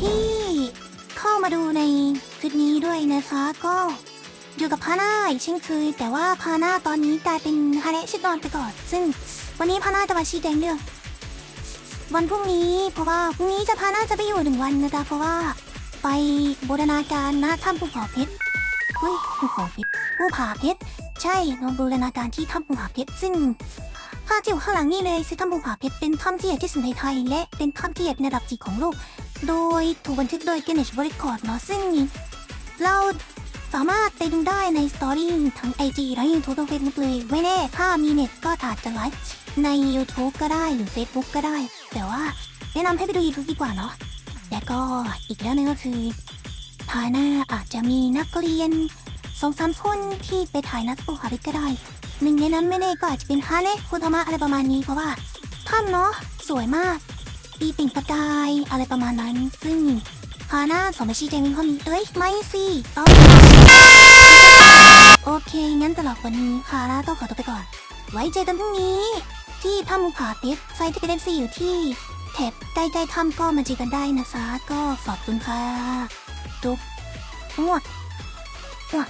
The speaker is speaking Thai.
ที่เข้ามาดูในคลิปนี้ด้วยนะคะก็อยู่กับพาน่าอีกเช่นเคยแต่ว่าพาน่าตอนนี้กลายเป็นฮาเนะชิดนอนไปก่อน ซึ่งวันนี้พาน่าจะมาชี้แจงเรื่อง วันพรุ่งนี้เพราะว่าพรุ่งนี้จะพาน่าจะไปอยู่หนึ่งวันนะคะเพราะว่า ไปบูรณาการณถ้ำภูเขาเพชรเฮ้ยภูเขาเพชรภูผาเพชรใช่นบูรณาการที่ถ้ำภูผาเพชรซึ่งภาพที่อยู่ข้างหลังนี่เลยคือถ้ำภูผาเพชรเป็นถ้ำที่ใหญ่ที่สุดในไทยและเป็นถ้ำที่ใหญ่เป็นระดับจีของโลก โดยถูกบันทึกโดย Guinness World Record เนาะซึ่งเราสามารถไปดูได้ในสตอรี่ทั้ง IG และ YouTube ทั้ง Facebook เลยไม่แน่ถ้ามีเน็ตก็อาจจะไลฟ์ใน YouTube ก็ได้หรือ Facebook ก็ได้ แต่ว่าแนะนำให้ไปดู YouTube ดีกว่าเนาะและก็อีกเรื่องนึงก็คือทาหน้าอาจจะมีนักเรียนสองสามคนที่ไปถ่ายนักภูผาเพชรก็ได้ หนึ่งในนั้นไม่แน่ก็อาจจะเป็นฮาเนะคุณธรรมะอะไรประมาณนี้เพราะว่าถ้ำเนาะสวยมาก ปีปิ่งประกายอะไรประมาณนั้น ซึ่งฮาน่าสมชี้แจมีข้อนี้เอ้ยไม่สิต้องโอเคงั้นตลอดวันนี้ฮาน่าต้องขอตัวไปก่อน ไว้เจอกันพรุ่งนี้ ที่ถ้ำผาเพชรไซต์ที่เป็นซีอยู่ที่แถบใกล้ๆถ้ำก็มาเจอกันได้นะคะก็ขอบคุณค่ะจุ๊บมั่วมั่ว